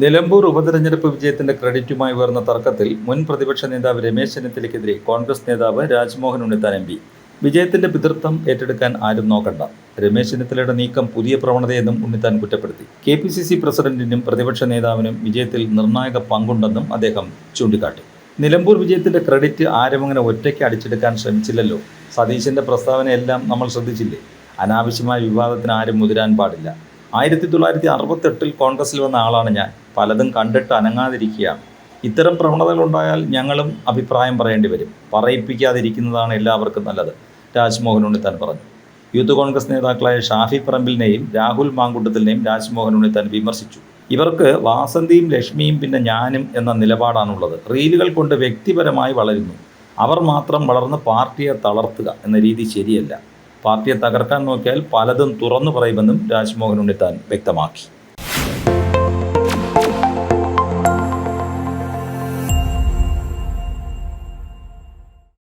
നിലമ്പൂർ ഉപതെരഞ്ഞെടുപ്പ് വിജയത്തിന്റെ ക്രെഡിറ്റുമായി ഉയർന്ന തർക്കത്തിൽ മുൻ പ്രതിപക്ഷ നേതാവ് രമേശ് ചെന്നിത്തലയ്ക്കെതിരെ കോൺഗ്രസ് നേതാവ് രാജ്മോഹൻ ഉണ്ണിത്താൻ എം പി. വിജയത്തിന്റെ പിതൃത്വം ഏറ്റെടുക്കാൻ ആരും നോക്കണ്ട. രമേശ് ചെന്നിത്തലയുടെ നീക്കം പുതിയ പ്രവണതയെന്നും ഉണ്ണിത്താൻ കുറ്റപ്പെടുത്തി. കെ പി സി സി പ്രസിഡന്റിനും പ്രതിപക്ഷ നേതാവിനും വിജയത്തിൽ നിർണായക പങ്കുണ്ടെന്നും അദ്ദേഹം ചൂണ്ടിക്കാട്ടി. നിലമ്പൂർ വിജയത്തിന്റെ ക്രെഡിറ്റ് ആരും അങ്ങനെ ഒറ്റയ്ക്ക് അടിച്ചെടുക്കാൻ ശ്രമിച്ചില്ലല്ലോ? സതീശന്റെ പ്രസ്താവനയെല്ലാം നമ്മൾ ശ്രദ്ധിച്ചില്ലേ? അനാവശ്യമായ വിവാദത്തിന് ആരും മുതിരാൻ പാടില്ല. ആയിരത്തി തൊള്ളായിരത്തി അറുപത്തെട്ടിൽ കോൺഗ്രസിൽ വന്ന ആളാണ് ഞാൻ. പലതും കണ്ടിട്ട് അനങ്ങാതിരിക്കുകയാണ് ഇത്തരം പ്രവണതകൾ ഉണ്ടായാൽ ഞങ്ങളും അഭിപ്രായം പറയേണ്ടി വരും. പറയിപ്പിക്കാതിരിക്കുന്നതാണ് എല്ലാവർക്കും നല്ലത്. രാജ്മോഹൻ ഉണ്ണിത്താൻ പറഞ്ഞു. യൂത്ത് കോൺഗ്രസ് നേതാക്കളായ ഷാഫി പറമ്പിലിനെയും രാഹുൽ മാങ്കുട്ടത്തിലിനെയും രാജ്മോഹൻ ഉണ്ണിത്താൻ വിമർശിച്ചു. ഇവർക്ക് വാസന്തിയും ലക്ഷ്മിയും പിന്നെ ഞാനും എന്ന നിലപാടാണുള്ളത്. റീലുകൾ കൊണ്ട് വ്യക്തിപരമായി വളരുന്നു. അവർ മാത്രം വളർന്ന് പാർട്ടിയെ തളർത്തുക എന്ന രീതി ശരിയല്ല. പാർട്ടിയെ തകർക്കാൻ നോക്കിയാൽ പലതും തുറന്നു പറയുമെന്നും രാജ്മോഹൻ ഉണ്ണിത്താൻ വ്യക്തമാക്കി.